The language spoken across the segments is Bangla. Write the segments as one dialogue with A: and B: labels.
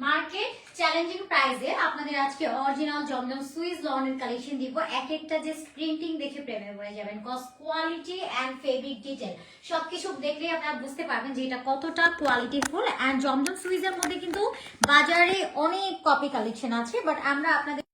A: মার্কেট চ্যালেঞ্জিং প্রাইসে আপনাদের আজকে অরিজিনাল জমজম সুইস লনের কালেকশন দিব। এক একটা যে প্রিন্টিং দেখে প্রেমে পড়ে যাবেন। Cause quality and fabric detail সবকিছু দেখলে আপনারা বুঝতে পারবেন যে এটা কতটা কোয়ালিটিফুল অ্যান্ড জমজম সুইজের মধ্যে কিন্তু বাজারে অনেক কপি কালেকশন আছে বাট আমরা আপনাদের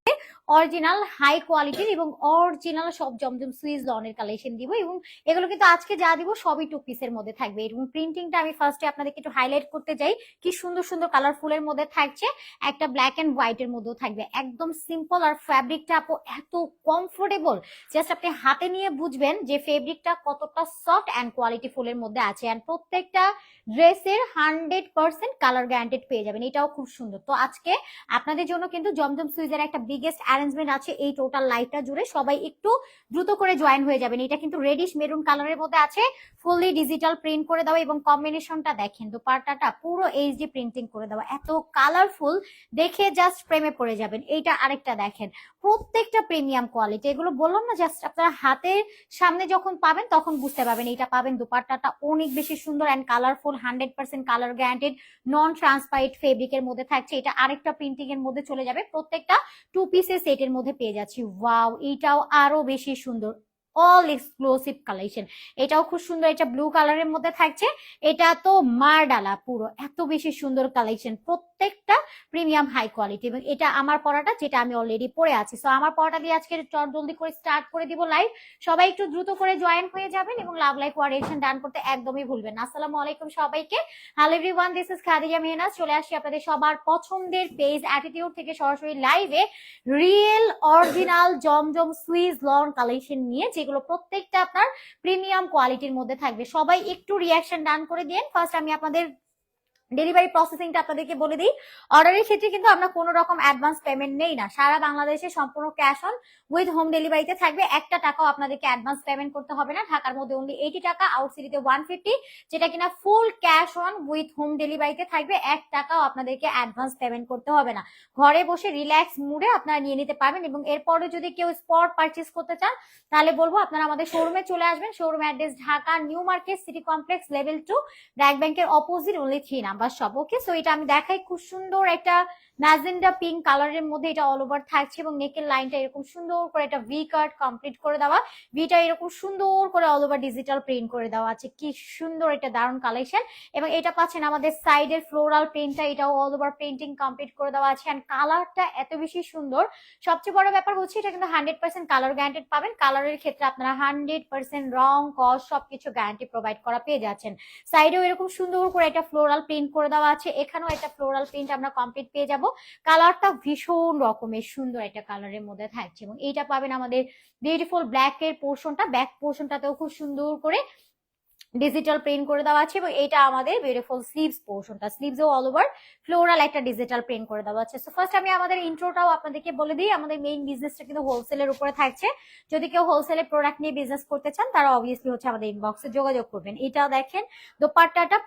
A: অরিজিনাল হাই কোয়ালিটির এবং অরিজিনাল সব জমজম সুইস লনের কালেকশন দিব এবং এগুলো কিন্তু আজকে যা দিব সবই টু পিসের মধ্যে থাকবে। এবং প্রিন্টিংটা আমি ফার্স্টে আপনাদেরকে একটু হাইলাইট করতে যাই, কি সুন্দর সুন্দর কালারফুলের মধ্যে থাকছে। একটা ব্ল্যাক অ্যান্ড হোয়াইটের মধ্যেও থাকবে। একদম সিম্পল আর ফ্যাব্রিকটা আপু এত কমফোর্টেবল জাস্ট আপনি হাতে নিয়ে বুঝবেন যে ফেব্রিকটা কতটা সফট অ্যান্ড কোয়ালিটি ফুলের মধ্যে আছে। অ্যান্ড প্রত্যেকটা ড্রেসের হান্ড্রেড পার্সেন্ট কালার গ্যারান্টেড পেয়ে যাবেন। এটাও খুব সুন্দর। তো আজকে আপনাদের জন্য কিন্তু জমজম সুইজের একটা বিগেস্ট অ্যারেঞ্জমেন্ট আছে এই টোটাল লাইফটা জুড়ে সবাই একটু দ্রুত করে জয়েন হয়ে যাবেন। এটা কিন্তু রেডিশ মেরুন কালারের মধ্যে আছে। ফুললি ডিজিটাল প্রিন্ট করে দেওয়া এবং কম্বিনেশনটা দেখেন, দুপাট্টাটা পুরো এইচডি প্রিন্টিং করে দেওয়া এত কালারফুল দেখে জাস্ট প্রেমে পড়ে যাবেন। এইটা আরেকটা দেখেন, প্রত্যেকটা প্রিমিয়াম কোয়ালিটি এগুলো বললাম না জাস্ট আপনারা হাতের সামনে যখন পাবেন তখন বুঝতে পারবেন। এইটা পাবেন দুপাট্টাটা অনেক বেশি সুন্দর and colourful hundred percent colour guaranteed non transparent ফেব্রিকের মধ্যে থাকছে। এটা আরেকটা প্রিন্টিং এর মধ্যে চলে যাবে। প্রত্যেকটা টু পিসের সেটের মধ্যে পেয়ে যাচ্ছি। ওয়াও এইটাও আরও বেশি সুন্দর। অল এক্সক্লুসিভ কালেকশন এটাও খুব সুন্দর, এটা ব্লু কালারের মধ্যে থাকছে। এটা তো মারডালা পুরো, এত বেশি সুন্দর কালেকশন প্রত্যেকটা প্রিমিয়াম হাই কোয়ালিটি এবং এটা আমার পড়াটা, যেটা আমি অলরেডি পরে আছি। সো আমার পড়াটা দিয়ে আজকে চট জলদি করে স্টার্ট করে দিব লাইভ সবাই একটু দ্রুত করে জয়েন হয়ে যাবেন এবং লাভ লাইক কোয়ারেশন ডান করতে একদমই ভুলবেন না। আসসালামু আলাইকুম সবাইকে। Hello everyone this is Khadija Mehnaz চলে আসছি আপনাদের সবার পছন্দের পেজ অ্যাটিটিউড থেকে সরাসরি লাইভে real original Zamzam Swiss lawn collection নিয়ে যেগুলো প্রত্যেকটা আপনার প্রিমিয়াম কোয়ালিটির মধ্যে থাকবে। সবাই একটু রিয়াকশন ডান করে দিন। ফার্স্ট আমি আপনাদের ডেলিভারি প্রসেসিংটা আপনাদেরকে বলে দিই। অর্ডারের ক্ষেত্রে কিন্তু আমরা কোনো রকম অ্যাডভান্স পেমেন্ট নেই না। সারা বাংলাদেশে সম্পূর্ণ ক্যাশ অন উইথ হোম ডেলিভারিতে থাকবে একটা টাকাও আপনাদেরকে অ্যাডভান্স পেমেন্ট করতে হবে না। ঢাকার মধ্যে অনলি এইটি টাকা আউট সিটিতে ওয়ান ফিফটি যেটা কিনা full cash on with home ডেলিভারিতে থাকবে, এক টাকাও আপনাদেরকে অ্যাডভান্স পেমেন্ট করতে হবে না। ঘরে বসে রিল্যাক্স মুডে আপনারা নিয়ে নিতে পারবেন এবং এরপরে যদি কেউ স্পট পারচেস করতে চান, তাহলে বলব আপনারা আমাদের শোরুমে চলে আসবেন। Showroom address Dhaka new market city complex level two BRAC ব্যাংকের অপোজিট অনলি থ্রি নাম্বার সব ওকে সো এটা আমি দেখাই। খুব সুন্দর একটা ম্যাজেন্ডা পিঙ্ক কালারের মধ্যে এটা অল ওভার থাকছে এবং নেকের লাইনটা এরকম সুন্দর করে একটা ভি কাট কমপ্লিট করে দেওয়া। ভিটা এরকম সুন্দর করে অল ওভার ডিজিটাল প্রিন্ট করে দেওয়া আছে। কি সুন্দর এটা দারুণ কালেকশন এবং এটা পাচ্ছেন আমাদের সাইডের ফ্লোরাল প্রিন্টটা এটাও অল ওভার পেন্টিং কমপ্লিট করে দেওয়া আছে। অ্যান্ড কালারটা এত বেশি সুন্দর। সবচেয়ে বড় ব্যাপার হচ্ছে এটা কিন্তু হান্ড্রেড পার্সেন্ট কালার গ্যারান্টেড পাবেন। কালারের ক্ষেত্রে আপনারা হান্ড্রেড পার্সেন্ট রং কস সবকিছু গ্যারান্টি প্রোভাইড করা পেয়ে যাচ্ছেন। সাইডেও এরকম সুন্দর করে একটা ফ্লোরাল প্রিন্ট করে দেওয়া আছে। এখানেও একটা ফ্লোরাল প্রিন্ট আমরা কমপ্লিট পেয়ে যাব। কালারটা ভীষণ রকমের, সুন্দর একটা কালারের মধ্যে থাকছে এবং এইটা পাবেন আমাদের বিউটিফুল ব্ল্যাক এর পোর্শনটা ব্যাক পোর্শনটাতেও খুব সুন্দর করে ডিজিটাল প্রিন্ট করে দেওয়া আছে এবং এটা আমাদের বিউটিফুল স্লিভস পোর্শনটা স্লিভসও অল ওভার ফ্লোরাল একটা ডিজিটাল প্রিন্ট করে দেওয়া আছে। সো ফার্স্ট আমি আমাদের ইন্ট্রোটাও আপনাদেরকে বলে দিই। আমাদের মেইন বিজনেসটা কিন্তু হোলসেলের উপরে থাকছে। যদি কেউ হোলসেলে প্রোডাক্ট নিয়ে বিজনেস করতে চান, তারা অবভিয়াসলি হচ্ছে আমাদের ইনবক্সে যোগাযোগ করবেন। এটাও দেখেন, দোপাট্টাটা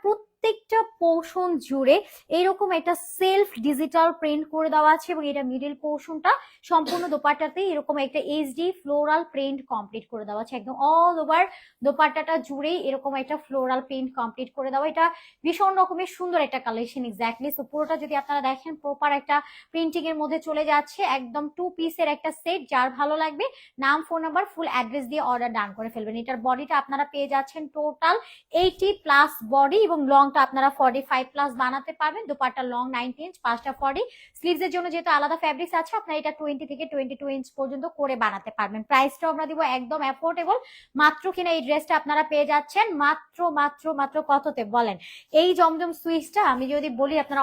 A: প্রত্যেকটা পোর্শন জুড়ে এরকম একটা সেলফ ডিজিটাল প্রিন্ট করে দেওয়া আছে এবং এটা মিডিল পোর্শনটা সম্পূর্ণ দোপাট্টাতে এরকম একটা এইচডি ফ্লোরাল প্রিন্ট কমপ্লিট করে দেওয়া আছে। একদম অল ওভার দোপাট্টাটা জুড়েই এরকম একটা ফ্লোরাল প্রিন্ট কমপ্লিট করে দেওয়া। এটা ভীষণ রকমের সুন্দর একটা কালেকশন এক্স্যাক্টলি সো পুরোটা যদি আপনারা দেখেন প্রপার একটা প্রিন্টিং এর মধ্যে চলে যাচ্ছে। একদম টু পিসের একটা সেট যার ভালো লাগবে, নাম ফোন নাম্বার ফুল অ্যাড্রেস দিয়ে অর্ডার ডান করে ফেলবেন। এটার বডিটা আপনারা পেয়ে যাচ্ছেন টোটাল এইটি প্লাস বডি এবং লংটা আপনারা ফর্টি ফাইভ প্লাস বানাতে পারবেন। দুপাট্টা লং নাইনটি ইঞ্চ পাঁচটা ফর্টি স্লিভস এর জন্য যেহেতু আলাদা ফ্যাব্রিক্স আছে, আপনারা এটা টোয়েন্টি থেকে টোয়েন্টি টু ইঞ্চ পর্যন্ত করে বানাতে পারবেন। প্রাইসটাও আমরা দিব একদম অ্যাফোর্ডেবল মাত্র কিনা এই ড্রেসটা আপনারা পেয়ে যাচ্ছেন। মাত্র মাত্র মাত্র কততে বলেন? এই জমজম সুইচটা আমি যদি বলি, আপনারা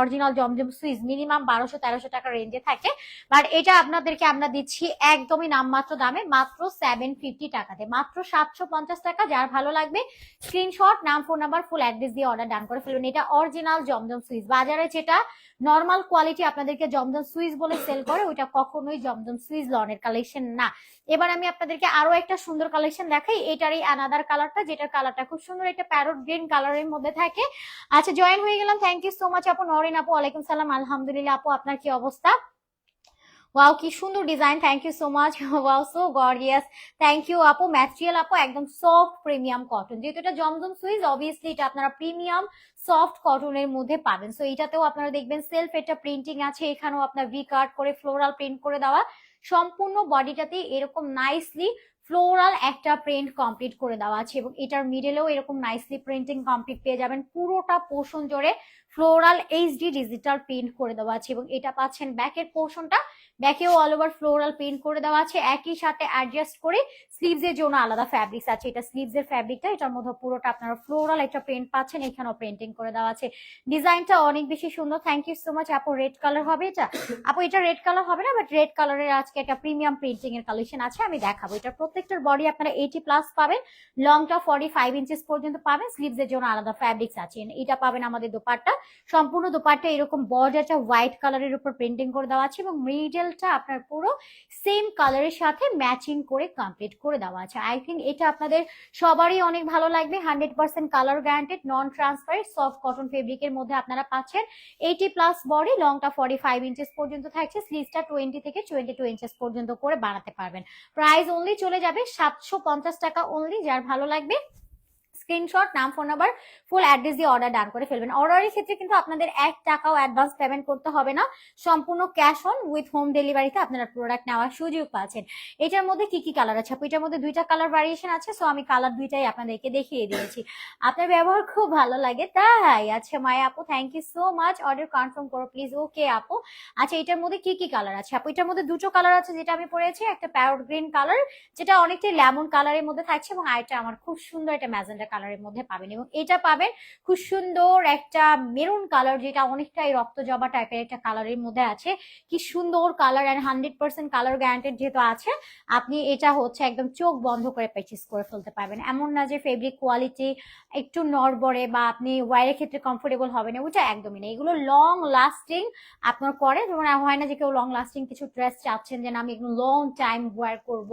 A: অরিজিনাল জমজম সুইচ মিনিমাম বারোশো, তেরোশো টাকা রেঞ্জে থাকে। বাট এটা আপনাদেরকে আমরা দিচ্ছি একদমই নামমাত্র দামে, মাত্র সেভেন ফিফটি টাকাতে। মাত্র সাতশো পঞ্চাশ টাকা, যার ভালো লাগবে স্ক্রিনশট নাম ফোন নাম্বার ফুল অ্যাড্রেস দিয়ে অর্ডার ডান করে ফেলবেন এটা অরিজিনাল জমজম সুইচ বাজারে যেটা নর্মাল কোয়ালিটি আপনাদেরকে জমজম সুইচ বলে সেল করে, ওইটা কখনোই জমজম সুইচ লনের কালেকশন না। এবার আমি আপনাদেরকে আরও একটা সুন্দর কালেকশন দেখাই। এটার এই আনাদার কালারটা যেটার কালারটা খুব সুন্দর একটা প্যারোট গ্রিন কালারের মধ্যে থাকে। আচ্ছা জয়েন হয়ে গেলাম। থ্যাংক ইউ সো মাচ আপু, নরিন আপু, ওয়ালাইকুম সালাম। আলহামদুলিল্লাহ আপু, আপনার কি অবস্থা? ওয়াও কি সুন্দর design thank you so much wow so gorgeous thank you আপু ম্যাটেরিয়াল আপু, একদম সফট প্রিমিয়াম কটন যেহেতু এটা জমজম সুইজ অবভিয়াসলি এটা আপনারা প্রিমিয়াম সফট কটনের মধ্যে পাবেন। সো এটাতেও আপনারা দেখবেন সেলফ এটা প্রিন্টিং আছে, এখানেও আপনার ভি কাট করে ফ্লোরাল প্রিন্ট করে দেওয়া। সম্পূর্ণ বডিটাতে এরকম নাইসলি ফ্লোরাল একটা প্রিন্ট কমপ্লিট করে দেওয়া আছে এবং এটার মিডলেও এরকম নাইসলি প্রিন্টিং কমপ্লিট পেয়ে যাবেন। পুরোটা পোষণ জুড়ে ফ্লোরাল এইচডি ডিজিটাল প্রিন্ট করে দেওয়া আছে এবং এটা পাচ্ছেন ব্যাকের পোর্শনটা। ব্যাকেও অল ওভার ফ্লোরাল প্রিন্ট করে দেওয়া আছে। একই সাথে অ্যাডজাস্ট করে স্লিভস এর জন্য আলাদা ফ্যাব্রিক্স আছে। এটা স্লিভস এর ফ্যাব্রিকটা এটার মধ্যে পুরোটা আপনারা ফ্লোরাল একটা প্রিন্ট পাচ্ছেন, এখানেও প্রিন্টিং করে দেওয়া আছে। ডিজাইনটা অনেক বেশি সুন্দর। থ্যাংক ইউ সো মাচ আপু রেড কালার হবে এটা? আপু, এটা রেড কালার হবে না? বাট রেড কালারের আজকে একটা প্রিমিয়াম প্রিন্টিং এর কালেকশন আছে, আমি দেখাবো। এটা প্রত্যেকটার বডি আপনারা এইটি প্লাস পাবেন। লংটা ফর্টি ফাইভ ইঞ্চেস পর্যন্ত পাবেন। স্লিভস এর জন্য আলাদা ফ্যাব্রিক্স আছে। এটা পাবেন আমাদের দোপাট্টা। সম্পূর্ণ দোপাট্টা এরকম বর্ডারটা হোয়াইট কালারের উপর প্রিন্টিং করে দেওয়া আছে এবং মিডলটা আপনার পুরো সেম কালারের সাথে ম্যাচিং করে কমপ্লিট করে দেওয়া আছে। আই থিঙ্ক এটা আপনাদের সবারই অনেক ভালো লাগবে। Hundred percent colour guaranteed non transparent soft cotton ফেব্রিকের মধ্যে আপনারা পাচ্ছেন। এইটি প্লাস বডি লংটা ফর্টি ফাইভ ইঞ্চেস পর্যন্ত থাকছে। স্লিভসটা টোয়েন্টি থেকে টোয়েন্টি টু ইঞ্চেস পর্যন্ত করে বানাতে পারবেন। প্রাইস অনলি চলে যাবে সাতশো পঞ্চাশ টাকা অনলি যার ভালো লাগবে স্ক্রিনশট নাম ফোন নাম্বার ফুল অ্যাড্রেস দিয়ে অর্ডার ডান করে ফেলবেন। অর্ডারের ক্ষেত্রে কিন্তু আপনাদের এক টাকাও অ্যাডভান্স পেমেন্ট করতে হবে না। সম্পূর্ণ ক্যাশ অন উইথ হোম ডেলিভারিতে আপনারা প্রোডাক্ট নেওয়ার সুযোগ পাচ্ছেন। এটার মধ্যে কি কি কালার আছে? এটার মধ্যে দুইটা কালার ভ্যারিয়েশন আছে সো আমি কালার দুইটাই আপনাদেরকে দেখিয়ে দিয়েছি। আপনার ব্যবহার খুব ভালো লাগে, তাই। আচ্ছা মায়া আপু thank you so much order confirm করো প্লিজ ওকে আপু। আচ্ছা এটার মধ্যে কি কি কালার আছে? আপু, এটার মধ্যে দুটো কালার আছে, যেটা আমি পরেছি। একটা প্যারট গ্রিন কালার যেটা অনেকটাই লেমন কালারের মধ্যে থাকছে, এবং আরেকটা আমার খুব সুন্দর একটা ম্যাজেন্ডা কালারের মধ্যে পাবেন এবং এটা পাবেন খুব সুন্দর একটা মেরুন কালার যেটা অনেকটাই রক্ত জবা টাইপের একটা কালারের মধ্যে আছে। কি সুন্দর colour and hundred percent colour guaranteed যেহেতু আছে, আপনি এটা হচ্ছে একদম চোখ বন্ধ করে পারচেস করে ফেলতে পারবেন। এমন না যে ফেব্রিক কোয়ালিটি একটু নড়বড়ে বা আপনি ওয়ারের ক্ষেত্রে কমফোর্টেবল হবে না ওটা একদমই না এগুলো লং লাস্টিং আপনার করে, যেমন হয় না যে কেউ লং লাস্টিং কিছু ড্রেস চাচ্ছেন যে না, আমি একদম লং টাইম ওয়ার করব,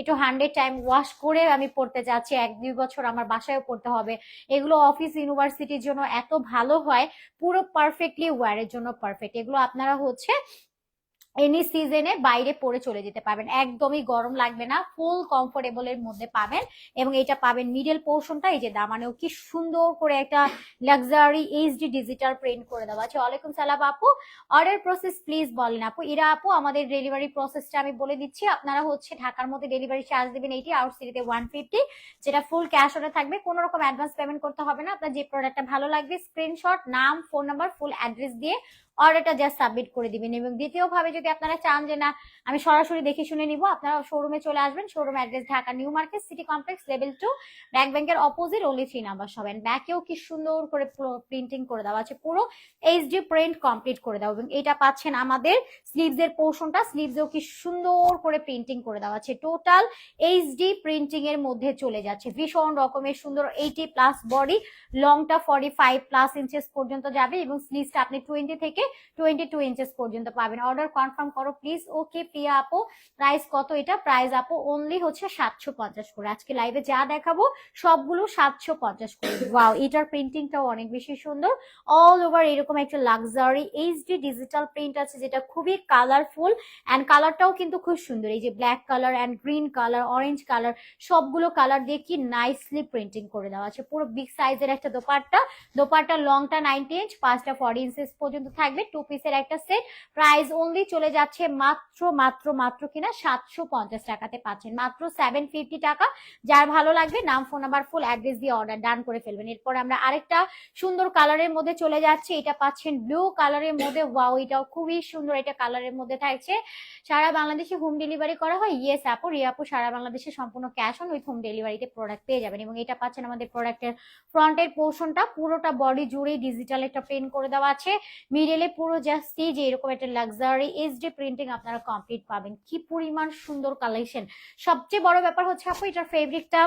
A: একটু হান্ড্রেড টাইম ওয়াশ করে আমি পড়তে চাচ্ছি এক দুই বছর আমার বাসায়ও পড়তে হবে। এগুলো অফিস ইউনিভার্সিটির জন্য এত ভালো হয়, পুরো পারফেক্টলি ওয়ারের জন্য পারফেক্ট এগুলো আপনারা হচ্ছে এনি সিজনে বাইরে পরে চলে যেতে পারবেন। একদমই গরম লাগবে না ফুল কমফোর্টেবল এর মধ্যে পাবেন এবং এটা পাবেন মিডল পোর্শনটা এই যে দামানেও কি সুন্দর করে একটা লাক্সারি এইচডি ডিজিটাল প্রিন্ট করে দেওয়া আছে। ওয়ালাইকুম সালাম আপু। অর্ডার প্রসেস প্লিজ বলেন আপু। এরা আপু, আমাদের ডেলিভারি প্রসেসটা আমি বলে দিচ্ছি। আপনারা হচ্ছে ঢাকার মধ্যে ডেলিভারি চার্জ দেবেন এইটি আউট সিটিতে ওয়ান ফিফটি যেটা ফুল ক্যাশ অনে থাকবে। কোনো রকম অ্যাডভান্স পেমেন্ট করতে হবে না। আপনার যে প্রোডাক্টটা ভালো লাগবে স্ক্রিনশট নাম ফোন নাম্বার ফুল অ্যাড্রেস দিয়ে অর্ডারটা জাস্ট সাবমিট করে দিবেন। এবং দ্বিতীয়ভাবে যদি আপনারা চান যে, না, আমি সরাসরি দেখে শুনে নিব, আপনারা শোরুমে চলে আসবেন। Showroom address Dhaka new market city complex level two back ব্যাংকের অপোজিট ওনলি থ্রি নাম্বার সবেন ব্যাকেও কি সুন্দর করে প্রিন্টিং করে দেওয়া আছে। পুরো এইচডি প্রিন্ট কমপ্লিট করে দেওয়া। এবং এটা পাচ্ছেন আমাদের স্লিভস এর পোর্শনটা স্লিভসেও কি সুন্দর করে প্রিন্টিং করে দেওয়া আছে। টোটাল এইচডি প্রিন্টিং এর মধ্যে চলে যাচ্ছে। ভীষণ রকমের সুন্দর এইটি প্লাস বডি লংটা ফর্টি ফাইভ প্লাস ইঞ্চেস পর্যন্ত যাবে। এবং স্লিভসটা আপনি টোয়েন্টি থেকে টোয়েন্টি টু ইঞ্চেস পর্যন্ত পাবেন। অর্ডার কনফার্ম করো প্লিজ ওকে প্রিয়া আপু প্রাইস কত এটা? প্রাইস আপু অনলি হচ্ছে সাতশো পঞ্চাশ করে। আজকে লাইভে যা দেখাবো, সবগুলো সাতশো পঞ্চাশ করে। ওয়াও এটার প্রিন্টিংটাও অনেক বেশি সুন্দর। অল ওভার এরকম একটা লাক্সারি এইচডি ডিজিটাল প্রিন্ট আছে, যেটা খুবই কালারফুল অ্যান্ড কালারটাও কিন্তু খুব সুন্দর। এই যে black colour and green colour orange colour সবগুলো কালার দিয়ে কি নাইসলি প্রিন্টিং করে দেওয়া আছে। পুরো বিগ সাইজের একটা দোপাট্টা। দোপাট্টা লংটা নাইনটি ইঞ্চ পাঁচটা ফর্টি ইঞ্চেস পর্যন্ত থাকবে টু পিসের একটা সেট প্রাইস অনলি চলে যাচ্ছে মাত্র মাত্র মাত্র কিনা সাতশো পঞ্চাশ টাকাতে পাচ্ছেন। মাত্র সেভেন ফিফটি টাকা। যার ভালো লাগবে, নাম ফোন নাম্বার ফুল অ্যাড্রেস দিয়ে অর্ডার ডান করে ফেলবেন। এরপর আমরা আরেকটা সুন্দর কালারের মধ্যে চলে যাচ্ছি। এটা পাচ্ছেন ব্লু কালারের মধ্যে। ওয়াও এটাও খুবই সুন্দর এটা কালারের মধ্যে থাকছে। সারা বাংলাদেশে হোম ডেলিভারি করা হয়। ইয়েস আপু, রিয়াপু, সারা বাংলাদেশে সম্পূর্ণ ক্যাশ অন উইথ হোম ডেলিভারিতে প্রোডাক্ট পেয়ে যাবেন। এবং এটা পাচ্ছেন আমাদের প্রোডাক্টের ফ্রন্টের পোর্শনটা পুরোটা বডি জুড়ে ডিজিটাল একটা প্রিন্ট করে দেওয়া আছে। মিডলে পুরো জাস্ট যে এরকম একটা লাক্সারি ডি প্রিন্টিং আপনারা কমপ্লিট পাবেন। কি পরিমাণ সুন্দর কালেকশন সবচেয়ে বড় ব্যাপার হচ্ছে আপু, এটার ফেব্রিকটা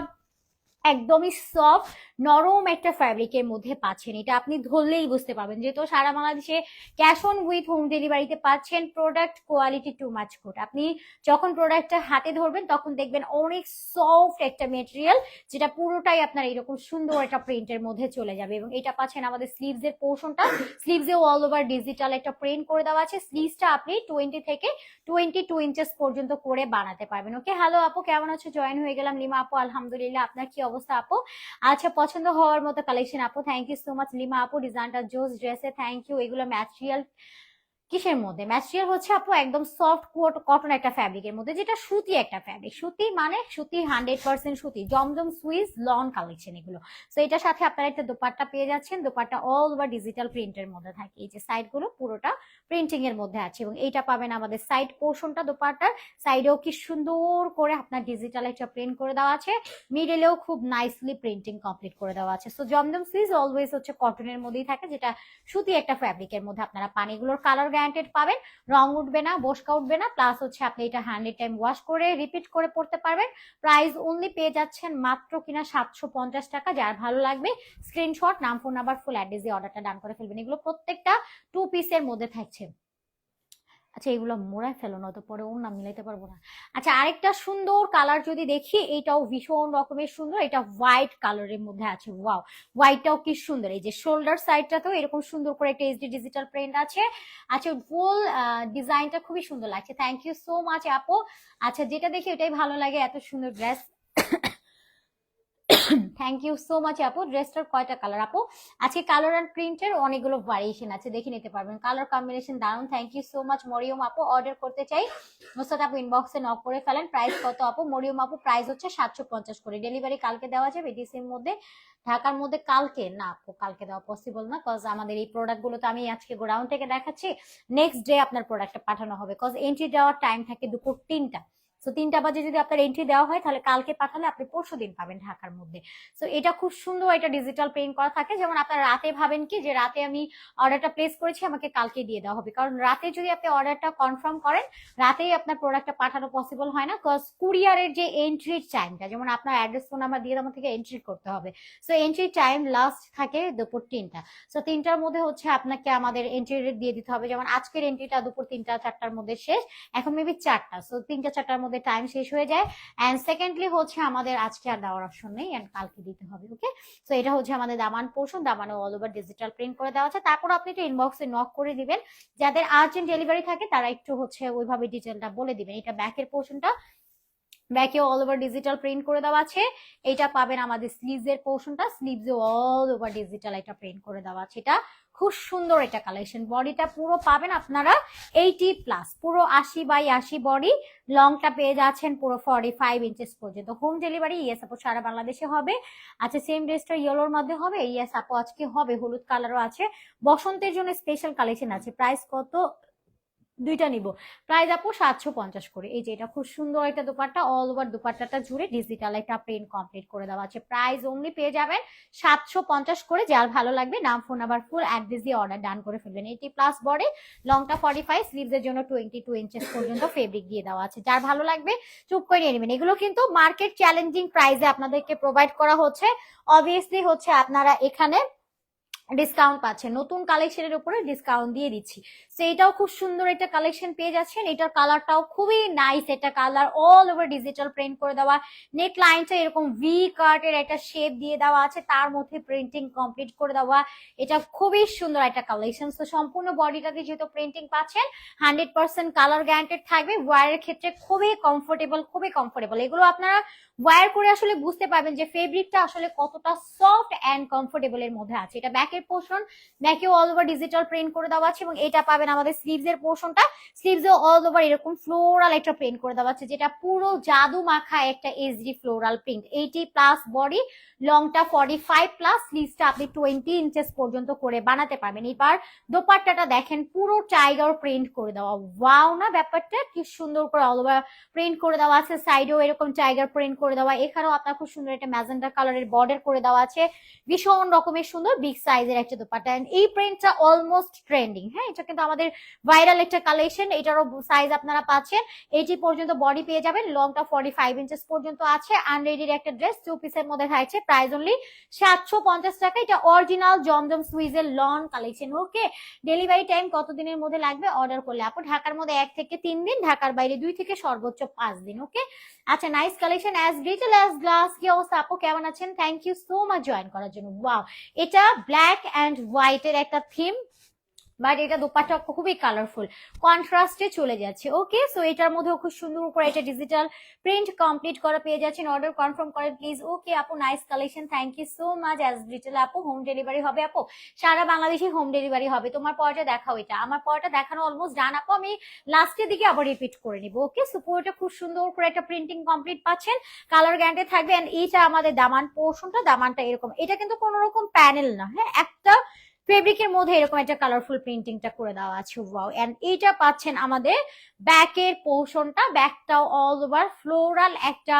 A: একদমই সফট নরম একটা ফ্যাব্রিকের মধ্যে পাচ্ছেন। এটা আপনি ধরলেই বুঝতে পারবেন। যেহেতু সারা বাংলাদেশে ক্যাশ অন উইথ হোম ডেলিভারিতে পাচ্ছেন product quality too much good আপনি যখন প্রোডাক্টটা হাতে ধরবেন, তখন দেখবেন অনেক সফট একটা মেটেরিয়াল যেটা পুরোটাই আপনার এরকম সুন্দর একটা প্রিন্টের মধ্যে চলে যাবে। এবং এটা পাচ্ছেন আমাদের স্লিভস এর পোর্শনটা স্লিভসে অল ওভার ডিজিটাল একটা প্রিন্ট করে দেওয়া আছে। স্লিভসটা আপনি টোয়েন্টি থেকে টোয়েন্টি টু ইঞ্চেস পর্যন্ত করে বানাতে পারবেন। ওকে হ্যালো আপু, কেমন আছো? জয়েন হয়ে গেলাম। লিমা আপু, আলহামদুলিল্লাহ। আপনার কি অবস্থা? আপু। আচ্ছা পছন্দ হওয়ার মতো কালেকশন আপু। Thank you so much Lima আপু, ডিজাইনটা, জোস, ড্রেসে থ্যাংক ইউ এগুলো ম্যাটেরিয়াল কিসের মধ্যে? ম্যাটেরিয়াল হচ্ছে আপু একদম সফট কোট কটন একটা ফ্যাব্রিকের মধ্যে, যেটা সুতি একটা ফ্যাব্রিক সুতি মানে সুতি হান্ড্রেড পার্সেন্ট সুতি, জমজম সুইস লন কালেকশন এগুলো। তো এটার সাথে আপনারা একটা দোপাট্টা পেয়ে যাচ্ছেন, দোপাট্টা অল ওভার ডিজিটাল প্রিন্টের মধ্যে থাকে। এই যে সাইডগুলো পুরোটা প্রিন্টিং এর মধ্যে আছে এবং এইটা পাবেন আমাদের সাইড পোর্শনটা দোপাট্টার। সাইডেও কি সুন্দর করে আপনার ডিজিটাল একটা প্রিন্ট করে দেওয়া আছে। মিডলেও খুব নাইসলি প্রিন্টিং কমপ্লিট করে দেওয়া আছে। সো জমজম সুইস অলওয়েজ হচ্ছে কটনের মধ্যেই থাকে, যেটা সুতি একটা ফ্যাব্রিকের মধ্যে আপনারা পানিগুলোর কালার গ্যারান্টেড পাবেন, রং উঠবে না, বসকা উঠবে না প্লাস হচ্ছে আপনি এটা হান্ড্রেড টাইম ওয়াশ করে রিপিট করে পড়তে পারবেন। প্রাইস অনলি পেয়ে যাচ্ছেন মাত্র কিনা সাতশো পঞ্চাশ টাকা, যার ভালো লাগবে স্ক্রিনশট নাম ফোন নাম্বার ফুল অ্যাড্রেস দিয়ে অর্ডারটা ডান করে ফেলবেন। এগুলো প্রত্যেকটা টু পিসের মধ্যে থাকছে। আচ্ছা এগুলো মোড়ায় ফেলো না তো পরে ওর নাম মিলাইতে পারব না। আচ্ছা আরেকটা সুন্দর কালার যদি দেখি, এটাও ভীষণ রকমের সুন্দর, এটা হোয়াইট কালারের মধ্যে আছে ওয়াও হোয়াইটটাও কি সুন্দর, এই যে শোল্ডার সাইডটাতেও এরকম সুন্দর করে একটা এইচডি ডিজিটাল প্রিন্ট আছে। আচ্ছা ফুল ডিজাইনটা খুবই সুন্দর লাগছে থ্যাংক ইউ সো মাচ আপু। আচ্ছা যেটা দেখি এটাই ভালো লাগে, এত সুন্দর dress thank you so much আপু ড্রেসটার কয়টা কালার আপু আজকে কালার অ্যান্ড প্রিন্টের অনেকগুলো ভ্যারিয়েশন আছে, দেখে নিতে পারবেন। কালার কম্বিনেশন দারুণ thank you so much Maryam আপু অর্ডার করতে চাই মোসাদ আপু ইনবক্সে নক করে ফেলেন। প্রাইস কত আপু মরিয়ম আপু প্রাইস হচ্ছে সাতশো পঞ্চাশ করে। ডেলিভারি কালকে দেওয়া যাবে ডিসির মধ্যে। ঢাকার মধ্যে কালকে? না আপু কালকে দেওয়া পসিবল না কজ আমাদের এই প্রোডাক্টগুলো তো আমি আজকে গোডাউন থেকে দেখাচ্ছি। নেক্সট ডে আপনার প্রোডাক্টটা পাঠানো হবে কজ এন্ট্রি দেওয়ার টাইম থাকে দুপুর তিনটা। সো তিনটা বাজে যদি আপনার এন্ট্রি দেওয়া হয়, তাহলে কালকে পাঠালে আপনি পরশু দিন পাবেন ঢাকার মধ্যে। সো এটা খুব সুন্দর এটা ডিজিটাল প্রিন্ট করা থাকে। যেমন আপনার রাতে ভাবেন কি যে রাতে আমি অর্ডারটা প্লেস করেছি, আমাকে কালকে দিয়ে দেওয়া হবে। কারণ রাতে যদি আপনি অর্ডারটা কনফার্ম করেন, রাতেই আপনার প্রোডাক্টটা পাঠানো পসিবল হয় না। কজ কুরিয়ারের যে এন্ট্রির টাইমটা যেমন আপনার অ্যাড্রেস ফোন নাম্বার দিয়ে আমার থেকে এন্ট্রি করতে হবে। সো এন্ট্রি টাইম লাস্ট থাকে দুপুর তিনটা। সো তিনটার মধ্যে হচ্ছে আপনাকে আমাদের এন্ট্রি রেট দিয়ে দিতে হবে। যেমন আজকের এন্ট্রিটা দুপুর তিনটা, চারটার মধ্যে শেষ। এখন মেবি চারটা। সো তিনটা, চারটার মধ্যে টাইম শেষ হয়ে যায়। অ্যান্ড সেকেন্ডলি হচ্ছে আমাদের আজকে আর দেওয়ার অপশন নেই অ্যান্ড কালকে দিতে হবে ওকে সো এটা হচ্ছে আমাদের দামান পোর্শন দামানো অল ওভার ডিজিটাল প্রিন্ট করে দেওয়া আছে। তারপর আপনি একটু ইনবক্সে নক করে দিবেন। যাদের আর্জেন্ট ডেলিভারি থাকে তারা একটু হচ্ছে ওইভাবে ডিটেলটা বলে দিবেন। এটা ব্যাকের পোর্শনটা ব্যাকে অল ওভার ডিজিটাল প্রিন্ট করে দেওয়া আছে। এটা পাবেন আমাদের স্লিভস এর পোর্শনটা স্লিভস অল ওভার ডিজিটাল এটা প্রিন্ট করে দেওয়া আছে এটা। খুব সুন্দর এটা কালেকশন বডিটা পুরো পাবেন আপনারা এইটি প্লাস পুরো আশি বাই আশি বডি লংটা পেয়ে যাচ্ছেন পুরো ফর্টি ফাইভ ইঞ্চেস পর্যন্ত। হোম ডেলিভারি ইয়েস আপু, সারা বাংলাদেশে হবে। আচ্ছা সেম ড্রেসটা ইয়েলোর মধ্যে হবে? ইয়েস আপু, আজকে হবে, হলুদ কালারও আছে। বসন্তের জন্য স্পেশাল কালেকশন আছে। প্রাইস কত? দুইটা নিব। প্রাইস আপু সাতশো পঞ্চাশ করে। এই যে এটা খুব সুন্দর একটা দোপাট্টা অল ওভার দোপাট্টাটা জুড়ে ডিজিটাল একটা প্রিন্ট কমপ্লিট করে দেওয়া আছে। প্রাইস অনলি পেয়ে যাবেন সাতশো পঞ্চাশ করে। যার ভালো লাগবে, নাম ফোন নাম্বার ফুল অ্যাড্রেস দিয়ে অর্ডার ডান করে ফেলবেন। এইটি প্লাস বডি লংটা ফর্টি ফাইভ স্লিভসের জন্য টোয়েন্টি টু ইঞ্চেস পর্যন্ত ফেব্রিক দিয়ে দেওয়া আছে। যার ভালো লাগবে, চুপ করে নিয়ে নেবেন। এগুলো কিন্তু মার্কেট চ্যালেঞ্জিং প্রাইসে আপনাদেরকে প্রোভাইড করা হচ্ছে। অবভিয়াসলি হচ্ছে আপনারা এখানে ডিসকাউন্ট পাচ্ছেন নতুন কালেকশনের উপরে ডিসকাউন্ট দিয়ে দিচ্ছি। তো এটাও খুব সুন্দর একটা কালেকশন পেয়ে যাচ্ছেন। এটার কালারটাও খুবই নাইস একটা colour all over digital print করে দেওয়া। নেক লাইনটা এরকম ভি কার্টের একটা শেপ দিয়ে দেওয়া আছে। তার মধ্যে প্রিন্টিং কমপ্লিট করে দেওয়া। এটা খুবই সুন্দর একটা কালেকশন তো সম্পূর্ণ বডিটাতে যেহেতু প্রিন্টিং পাচ্ছেন হান্ড্রেড পার্সেন্ট কালার গ্যারান্টেড থাকবে। ওয়ারের ক্ষেত্রে খুবই কমফোর্টেবল খুবই কমফোর্টেবল এগুলো আপনারা ওয়ার করে আসলে বুঝতে পারবেন যে ফেব্রিকটা আসলে কতটা সফট অ্যান্ড কমফোর্টেবল এর মধ্যে আছে। এটা ব্যাকের পোর্শন ব্যাকে অল ওভার ডিজিটাল প্রিন্ট করে দেওয়া আছে এবং এটা পাবেন আমাদের স্লিভস এর পোর্শনটা স্লিভস অল ওভার এরকম ফ্লোরাল একটা প্রিন্ট করে দেওয়া আছে, যেটা পুরো জাদু মাখা একটা HD floral print eighty plus body লংটা forty five plus স্লিভসটা আপনি টোয়েন্টি ইঞ্চেস পর্যন্ত করে বানাতে পারবেন। এবার দোপাট্টাটা দেখেন, পুরো টাইগার প্রিন্ট করে দেওয়া। ওয়াও না ব্যাপারটা? কি সুন্দর করে অল ওভার প্রিন্ট করে দেওয়া আছে। সাইডেও এরকম টাইগার প্রিন্ট করে দেওয়া। এখানেও আপনার খুব সুন্দর একটা ম্যাজেন্ডা কালারের বর্ডার করে দেওয়া আছে। ভীষণ রকমের সুন্দর বিগ সাইজের একটা দোপাট্টা। এই প্রিন্টটা অলমোস্ট ট্রেন্ডিং হ্যাঁ? এটা কিন্তু আমাদের ভাইরাল একটা কালেকশন এটারও সাইজ আপনারা পাচ্ছেন। এইটি পর্যন্ত বডি পেয়ে যাবেন লংটা ফর্টি ফাইভ ইঞ্চেস পর্যন্ত আছে। আনরেডির একটা ড্রেস টু পিসের মধ্যে থাকছে প্রাইস অনলি সাতশো পঞ্চাশ টাকা। এটা original Zamzam সুইজের lawn collection okay delivery time কতদিনের মধ্যে লাগবে? অর্ডার করলে আপু ঢাকার মধ্যে এক থেকে তিন দিন, ঢাকার বাইরে দুই থেকে সর্বোচ্চ পাঁচ দিন ওকে আচ্ছা nice collection as detail as glass কি অবস্থা আপু কেমন আছেন thank you so much join করার জন্য। ওয়াও এটা ব্ল্যাক অ্যান্ড হোয়াইটের একটা থিম বাট এটা দোপাট্টা খুবই কালারফুল কন্ট্রাস্টে চলে যাচ্ছে। ওকে সো এটার মধ্যেও খুব সুন্দর করে এটা ডিজিটাল প্রিন্ট কমপ্লিট করা পেয়ে যাচ্ছেন। অর্ডার কনফার্ম করেন প্লিজ ওকে আপু nice collection thank you so much as detail আপু হোম ডেলিভারি হবে আপু। সারা বাংলাদেশে হোম ডেলিভারি হবে। তোমার পরটা দেখাও এটা। আমার পরটা দেখানো অলমোস্ট ডান আপু। আমি লাস্টের দিকে আবার রিপিট করে নিব। ওকে সো পুরোটা খুব সুন্দর করে একটা প্রিন্টিং কমপ্লিট পাচ্ছেন। কালার গ্যান্ডে থাকবে। এন্ড এইটা আমাদের দামান পোর্শনটা দামানটা এরকম। এটা কিন্তু কোনো রকম প্যানেল না হ্যাঁ? একটা ফেব্রিকের মধ্যে এরকম একটা কালারফুল প্রিন্টিংটা করে দেওয়া আছে ওয়াও এন্ড এইটা পাচ্ছেন আমাদের ব্যাকের পোর্শনটা ব্যাকটাও অল ওভার ফ্লোরাল একটা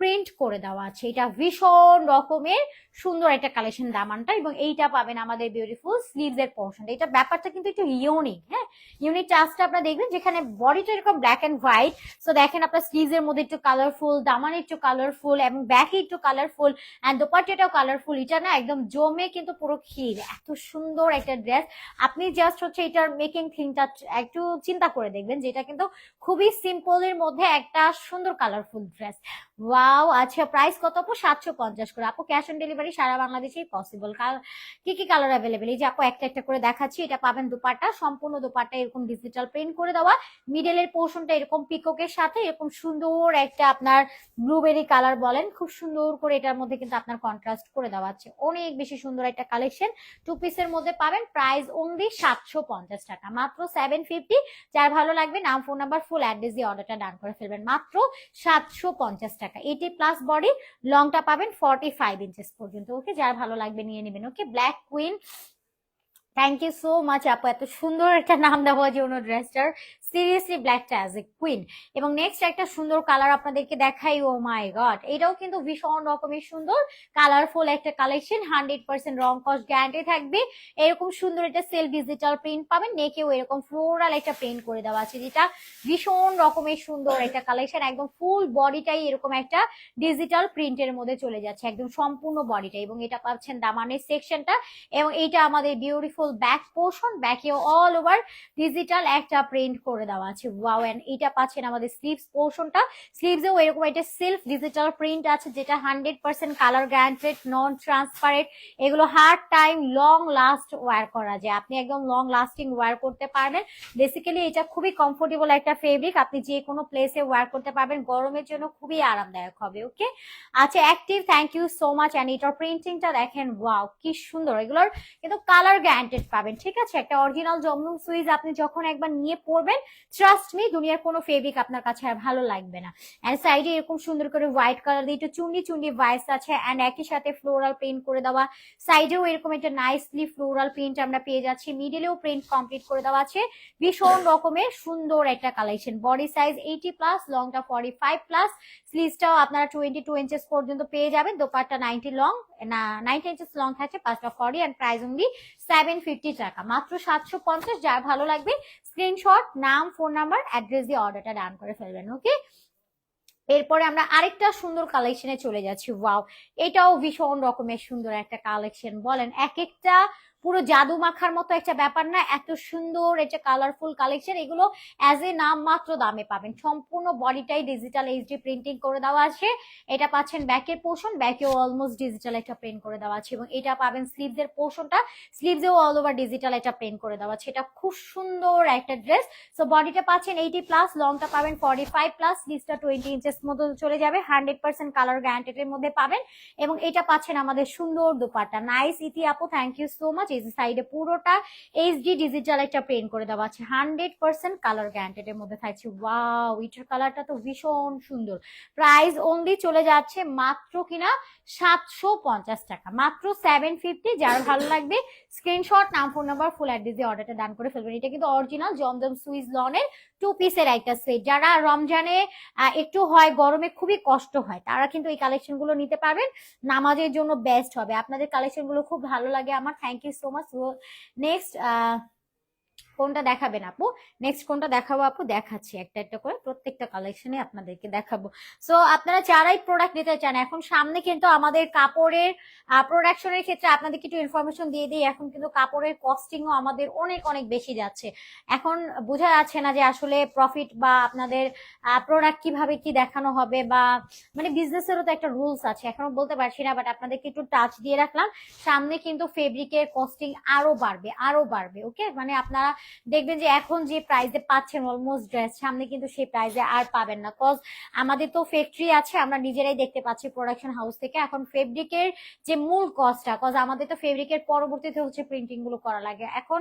A: প্রিন্ট করে দেওয়া আছে। এটা ভীষণ রকমের সুন্দর একটা কালেকশন দামানটা এবং এইটা পাবেন আমাদের বিউটিফুল স্লিভস এর পোর্শন এটা ব্যাপারটা কিন্তু একটু ইউনিক হ্যাঁ? ইউনিক টাচটা আপনারা দেখবেন যেখানে বডিটা এরকম ব্ল্যাক এন্ড হোয়াইট সো দেখেন আপনার স্লিভস এর মধ্যে একটু কালারফুল দামান একটু কালারফুল এবং ব্যাকে একটু কালারফুল অ্যান্ড দোপাট্টাটাও কালারফুল এটা না একদম জমে কিন্তু পুরো ক্ষীর, এত সুন্দর একটা ড্রেস আপনি জাস্ট হচ্ছে এটার মেকিং থিংটা একটু চিন্তা করে দেখবেন যেটা কিন্তু খুবই সিম্পলের মধ্যে একটা সুন্দর কালারফুল ড্রেস ওয়াও আচ্ছা প্রাইস কত আপু? সাতশো পঞ্চাশ করে। আপু ক্যাশ অন ডেলিভারি সারা বাংলাদেশেই পসিবল কি কি কালার অ্যাভেলেবেল এই যে আপু, একটা একটা করে দেখাচ্ছি। এটা পাবেন দুপাট্টা, সম্পূর্ণ দুপাট্টা এরকম ডিজিটাল প্রিন্ট করে দেওয়া। মিডলের পোর্শনটা এরকম পিককের সাথে, এরকম সুন্দর একটা আপনার ব্লুবেরি কালার বলেন। খুব সুন্দর করে এটার মধ্যে কিন্তু আপনার কন্ট্রাস্ট করে দেওয়া আছে। অনেক বেশি সুন্দর একটা কালেকশন টু পিসের মধ্যে পাবেন প্রাইস অনলি সাতশো পঞ্চাশ টাকা। মাত্র সেভেন ফিফটি যার ভালো লাগবে, নাম ফোন নাম্বার ফুল অ্যাড্রেস দিয়ে অর্ডারটা ডান করে ফেলবেন। মাত্র সাতশো পঞ্চাশ টাকা। এইটি প্লাস বডি লংটা পাবেন ফর্টি ফাইভ ইঞ্চেস পর্যন্ত। ওকে যার ভালো লাগবে নিয়ে নেবেন। Okay black queen thank you so much আপু, এত সুন্দর একটা নাম দেওয়া যে ওনার ড্রেসটার সিরিয়াসলি ব্ল্যাকটা অ্যাজ এ কুইন এবং নেক্সট একটা সুন্দর কালার আপনাদেরকে দেখাই ও মাই গড এটাও কিন্তু ভীষণ রকমের সুন্দর কালারফুল একটা কালেকশন হান্ড্রেড পার্সেন্ট রং কস্ট গ্যারান্টি থাকবে। এরকম সুন্দর একটা সেল ডিজিটাল প্রিন্ট পাবেন নেকেও এরকম ফ্লোরাল একটা প্রিন্ট করে দেওয়া আছে, যেটা ভীষণ রকমের সুন্দর একটা কালেকশন একদম ফুল বডিটাই এরকম একটা ডিজিটাল প্রিন্টের মধ্যে চলে যাচ্ছে, একদম সম্পূর্ণ বডিটা এবং এটা পাচ্ছেন দামানের সেকশনটা এবং এটা আমাদের বিউটিফুল ব্যাক পোর্শন ব্যাকে অল ওভার ডিজিটাল একটা প্রিন্ট করে দেওয়া আছে। ওয়াও এন্ড এটা পাচ্ছেন আমাদের স্লিভস পোর্শনটা স্লিভসেও এরকম একটা সেলফ ডিজিটাল প্রিন্ট আছে, যেটা hundred percent colour guaranteed non transparent এগুলো hard time long last wear করা যায়। আপনি একদম লং লাস্টিং ওয়ার করতে পারবেন। বেসিক্যালি এটা খুবই কমফোর্টেবল একটা ফেব্রিক আপনি যে কোনো প্লেসে ওয়ার করতে পারবেন। গরমের জন্য খুবই আরামদায়ক হবে ওকে আচ্ছা active thank you so much and এটার প্রিন্টিংটা দেখেন ওয়াও কি সুন্দর। এগুলোর কিন্তু কালার গ্যারান্টেড পাবেন, ঠিক আছে? একটা অরিজিনাল জমনুম সুইজ আপনি যখন একবার নিয়ে পড়বেন ট্রাস্ট মি দুনিয়ার কোনো ফেব্রিক আপনার কাছে আর ভালো লাগবে না। অ্যান্ড সাইডে এরকম সুন্দর করে হোয়াইট কালার দিয়ে একটু চুন্ডি চুন্ডি ভাইস আছে অ্যান্ড একই সাথে ফ্লোরাল প্রিন্ট করে দেওয়া। সাইডেও এরকম একটা নাইসলি ফ্লোরাল প্রিন্ট আমরা পেয়ে যাচ্ছি। মিডিলেও প্রিন্ট কমপ্লিট করে দেওয়া আছে। ভীষণ রকমের সুন্দর একটা collection body size eighty plus লংটা forty five plus স্লিভসটাও আপনারা টোয়েন্টি টু ইঞ্চেস পর্যন্ত পেয়ে যাবেন। দোপারটা নাইনটি লং না নাইনটি ইঞ্চেস লং থাকছে, পাঁচটা forty and price only seven fifty টাকা। মাত্র সাতশো পঞ্চাশ, যার ভালো লাগবে স্ক্রিনশট নাম ফোন নাম্বার অ্যাড্রেস দিয়ে অর্ডারটা ডান করে ফেলবেন ওকে এরপরে আমরা আরেকটা সুন্দর কালেকশনে চলে যাচ্ছি ওয়াও এটাও ভীষণ রকমের সুন্দর একটা কালেকশন বলেন এক একটা পুরো জাদু মাখার মতো একটা ব্যাপার না, এত সুন্দর এটা কালারফুল কালেকশন এগুলো অ্যাজ এ নাম মাত্র দামে পাবেন। সম্পূর্ণ বডিটাই ডিজিটাল এইচডি প্রিন্টিং করে দেওয়া আছে। এটা পাচ্ছেন ব্যাকের পোর্শন ব্যাকেও অলমোস্ট ডিজিটাল একটা প্রিন্ট করে দেওয়া আছে এবং এটা পাবেন স্লিভস এর পোর্শনটা স্লিভসেও অল ওভার ডিজিটাল একটা প্রিন্ট করে দেওয়া আছে। এটা খুব সুন্দর একটা ড্রেস সো বডিটা পাচ্ছেন এইটি প্লাস লংটা পাবেন ফর্টি ফাইভ প্লাস স্লিভসটা টোয়েন্টি ইঞ্চেস মতো চলে যাবে হান্ড্রেড পার্সেন্ট কালার গ্যারান্টেড এর মধ্যে পাবেন। এবং এটা পাচ্ছেন আমাদের সুন্দর দুপাট্টা। নাইস ইতি আপু থ্যাংক ইউ সো মাচ এই সাইডে পুরোটা এইচডি ডিজিটাল একটা প্রিন্ট করে দেওয়া আছে। হান্ড্রেড পার্সেন্ট কালার গ্যারান্টেড এর মধ্যে থাকছে। ওয়াও এটার কালারটা তো ভীষণ সুন্দর। প্রাইস অনলি চলে যাচ্ছে মাত্র কিনা সাতশো পঞ্চাশ টাকা। মাত্র সেভেন ফিফটি যার ভালো লাগবে স্ক্রিনশট নাম ফোন নাম্বার ফুল অ্যাড্রেস দিয়ে অর্ডারটা ডান করে ফেলবেন। এটা কিন্তু অরিজিনাল জমজম সুইস লনের টু পিসের একটা সেট যারা রমজানে একটু হয়, গরমে খুবই কষ্ট হয়, তারা কিন্তু এই কালেকশনগুলো নিতে পারবেন। নামাজের জন্য বেস্ট হবে। আপনাদের কালেকশনগুলো খুব ভালো লাগে। আমার thank you so much next কোনটা দেখাবেন আপু? নেক্সট কোনটা দেখাবো আপু? দেখাচ্ছি। একটা একটা করে প্রত্যেকটা কালেকশনে আপনাদেরকে দেখাবো। সো আপনারা যারাই প্রোডাক্ট নিতে চান, এখন সামনে কিন্তু আমাদের কাপড়ের প্রোডাকশনের ক্ষেত্রে আপনাদেরকে একটু ইনফরমেশন দিয়ে দিই। এখন কিন্তু কাপড়ের কস্টিংও আমাদের অনেক অনেক বেশি যাচ্ছে। এখন বোঝা যাচ্ছে না যে আসলে প্রফিট বা আপনাদের প্রোডাক্ট কীভাবে কি দেখানো হবে বা মানে বিজনেসেরও তো একটা রুলস আছে। এখনও বলতে পারছি না বাট আপনাদেরকে একটু টাচ দিয়ে রাখলাম। সামনে কিন্তু ফেব্রিকের কস্টিং আরও বাড়বে আরও বাড়বে ওকে মানে আপনারা দেখবেন যে এখন যে প্রাইসে পাচ্ছেন অলমোস্ট ড্রেস সামনে কিন্তু সেই প্রাইসে আর পাবেন না। কজ আমাদের তো ফ্যাক্টরি আছে, আমরা নিজেরাই দেখতে পাচ্ছি প্রোডাকশন হাউস থেকে। এখন ফেব্রিকের যে মূল কস্টটা কজ আমাদের তো ফেব্রিকের পরবর্তীতে হচ্ছে প্রিন্টিংগুলো করা লাগে। এখন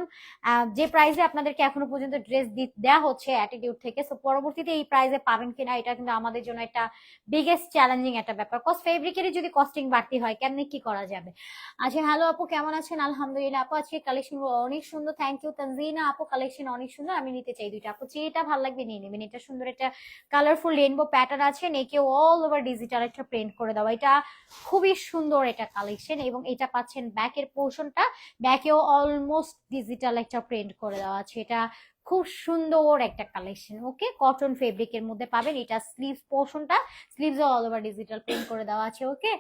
A: যে প্রাইসে আপনাদেরকে এখনও পর্যন্ত ড্রেস দেওয়া হচ্ছে অ্যাটিটিউড থেকে সো পরবর্তীতে এই প্রাইসে পাবেন কিনা, এটা কিন্তু আমাদের জন্য একটা বিগেস্ট চ্যালেঞ্জিং একটা ব্যাপার। কজ ফেব্রিকেরই যদি কস্টিং বাড়তি হয়, কেমনি কি করা যাবে? আচ্ছা হ্যালো আপু, কেমন আছেন? আলহামদুলিল্লাহ আপু, আজকে কালেকশন অনেক সুন্দর। থ্যাংক ইউ তানজিনা আপু কালেকশন অনেক সুন্দর, আমি নিতে চাই দুইটা। আপু যেটা ভালো লাগবে নিয়ে নেবেন। এটা সুন্দর একটা কালারফুল রেনবো প্যাটার্ন আছে, নেকে অল ওভার ডিজিটাল একটা প্রিন্ট করে দেওয়া। এটা খুবই সুন্দর এটা কালেকশন এবং এটা পাচ্ছেন ব্যাকের পোর্শনটা ব্যাকেও অলমোস্ট ডিজিটাল একটা প্রিন্ট করে দেওয়া আছে। এটা খুব সুন্দর একটা কালেকশন ওকে কটন ফেব্রিকের মধ্যে পাবেন। এটা স্লিভ পোর্শনটা sleeves all over digital print করে দেওয়া আছে okay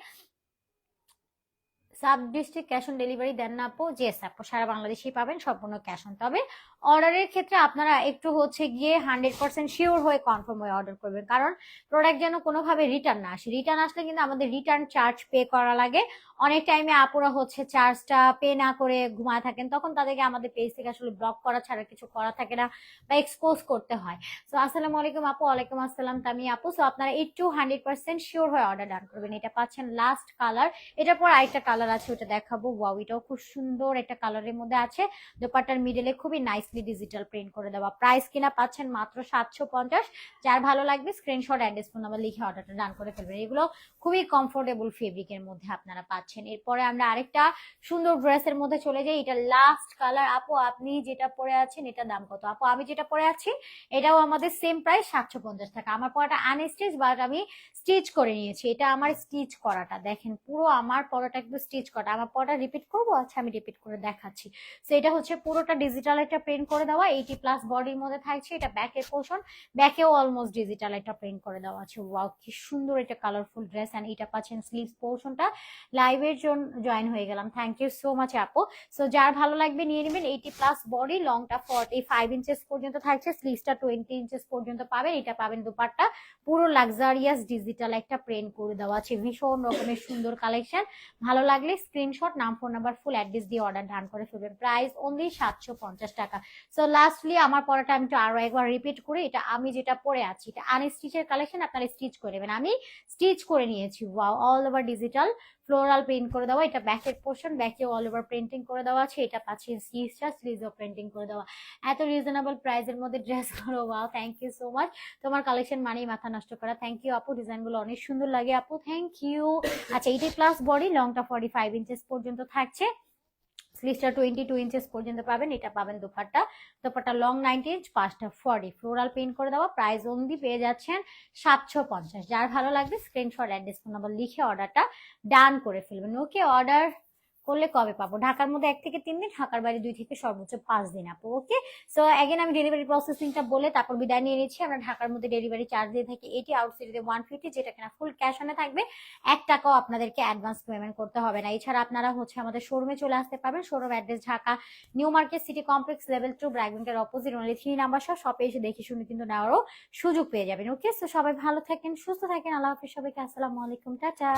A: sub district cash on delivery দেন না আপু জেস আপু। সারা বাংলাদেশেই পাবেন, সম্পূর্ণ ক্যাশ অন। তবে অর্ডারের ক্ষেত্রে আপনারা একটু হচ্ছে গিয়ে হান্ড্রেড পার্সেন্ট শিওর হয়ে কনফার্ম হয়ে অর্ডার করবেন। কারণ প্রোডাক্ট যেন কোনোভাবে রিটার্ন না আসে। রিটার্ন আসলে কিন্তু আমাদের রিটার্ন চার্জ পে করা লাগে। অনেক টাইমে আপুরা হচ্ছে চার্জটা পে না করে ঘুমায় থাকেন, তখন তাদেরকে আমাদের পেজ থেকে আসলে ব্লক করা ছাড়া কিছু করা থাকে না বা এক্সপোজ করতে হয়। সো আসসালামু আলাইকুম আপু, ওয়ালাইকুম আসসালাম তামি আপু। সো আপনারা একটু হান্ড্রেড পার্সেন্ট শিওর হয়ে অর্ডার ডান করবেন। এটা পাচ্ছেন লাস্ট কালার এটার পর আরেকটা কালার আছে, ওটা দেখাবো। ওয়াও এটাও খুব সুন্দর একটা কালারের মধ্যে আছে। দোপাট্টার মিডলে খুবই নাইসলি ডিজিটাল প্রিন্ট করে দেওয়া। প্রাইস কিনা পাচ্ছেন মাত্র সাতশো পঞ্চাশ। যার ভালো লাগবে স্ক্রিনশট অ্যাড্রেস ফোন নাম্বার লিখে অর্ডারটা ডান করে ফেলবেন। এগুলো খুবই কমফোর্টেবল ফেব্রিকের মধ্যে আপনারা পাচ্ছেন। এরপরে আমরা আরেকটা সুন্দর ড্রেসের মধ্যে চলে যাই। এটা লাস্ট কালার আপু, আপনি যেটা পরে আছেন এটা দাম কত? আপু, আমি যেটা পরে আছি, এটাও আমাদের সেম প্রাইস সাতশো পঞ্চাশ টাকা। আমার পরাটা আনস্টিচ বাট আমি স্টিচ করে নিয়েছি। এটা আমার স্টিচ করাটা। দেখেন, পুরো আমার পরাটা একটু স্টিচ করা। আমার পরাটা রিপিট করব? আচ্ছা আমি রিপিট করে দেখাচ্ছি। তো এটা হচ্ছে পুরোটা ডিজিটাল একটা প্রিন্ট করে দেওয়া। এইটি প্লাস বডির মধ্যে থাকছে। এটা ব্যাকের পোর্শন ব্যাকেও অলমোস্ট ডিজিটাল একটা প্রিন্ট করে দেওয়া আছে। ওয়াও কি সুন্দর একটা কালারফুল ড্রেস অ্যান্ড এটা পাচ্ছেন স্লিভস পোর্শনটা লাইভের জন্য জয়েন হয়ে গেলাম। থ্যাংক ইউ সো মাচ আপু। সো যার ভালো লাগবে নিয়ে নেবেন এইটি প্লাস বডি লংটা ফর্টি ফাইভ ইঞ্চেস পর্যন্ত থাকছে স্লিভসটা টোয়েন্টি ইঞ্চেস পর্যন্ত পাবেন, এটা পাবেন দুপাট্টা। পুরো লাক্সারিয়াস ডিজিটাল একটা প্রিন্ট করে দেওয়া আছে। ভীষণ রকমের সুন্দর কালেকশন ভালো লাগলে স্ক্রিনশট নাম ফোন নাম্বার ফুল অ্যাড্রেস দিয়ে অর্ডার ডান করে ফেলবেন। প্রাইস অনলি সাতশো পঞ্চাশ টাকা। সো লাস্টলি আমার পরাটা আমি একটু আরও একবার রিপিট করি। এটা আমি যেটা পরে আছি, এটা আনস্টিচের কালেকশন আপনারা স্টিচ করে নেবেন। আমি স্টিচ করে নিয়েছি। Wow all over digital floral print করে দেওয়া, এটা ব্যাকের পোর্শন ব্যাকে অল ওভার প্রিন্টিং করে দেওয়া আছে, এটা পাচ্ছি স্লিভসটা ও প্রিন্টিং করে দেওয়া। এত রিজনেবল প্রাইসের মধ্যে ড্রেস করো wow thank you so much তোমার কালেকশন মানেই মাথা নষ্ট করা। থ্যাংক ইউ আপু ডিজাইনগুলো অনেক সুন্দর লাগে, আপু থ্যাংক ইউ আচ্ছা এইটি প্লাস বডি লংটা ফর্টি ফাইভ ইঞ্চেস পর্যন্ত থাকছে। স্লিভসটা টোয়েন্টি টু ইঞ্চেস পর্যন্ত পাবেন, এটা পাবেন dupatta. Dupatta long ninety inch পাঁচটা ফর্টি ফ্লোরাল পেন্ট করে দেওয়া প্রাইস অনলি পেয়ে যাচ্ছেন সাতশো পঞ্চাশ। যার ভালো লাগবে স্ক্রিনশট অ্যাড্রেস ফোন নাম্বার লিখে অর্ডারটা ডান করে ফেলবেন। ওকে অর্ডার করলে কবে পাবো? ঢাকার মধ্যে এক থেকে তিন দিন, ঢাকার বাইরে দুই থেকে সর্বোচ্চ পাঁচ দিন আপু ওকে সো অ্যাগেন আমি ডেলিভারি প্রসেসিংটা বলে তারপর বিদায় নিয়ে নিচ্ছি। আমরা ঢাকার মধ্যে ডেলিভারি চার্জ দিয়ে থাকি এটি আউটসাইডে ওয়ান ফিফটি যেটা কিনা ফুল ক্যাশ অনে থাকবে। এক টাকাও আপনাদেরকে অ্যাডভান্স পেমেন্ট করতে হবে না। এছাড়া আপনারা হচ্ছে আমাদের শোরুমে চলে আসতে পারবেন। Showroom address Dhaka New Market City Complex level two BRAC opposite only three number সহ শপে এসে দেখে শুনে কিন্তু নেওয়ারও সুযোগ পেয়ে যাবেন ওকে সো সবাই ভালো থাকেন, সুস্থ থাকেন। আল্লাহ হাফিজ সবাইকে। আসসালামু আলাইকুম। টাটা।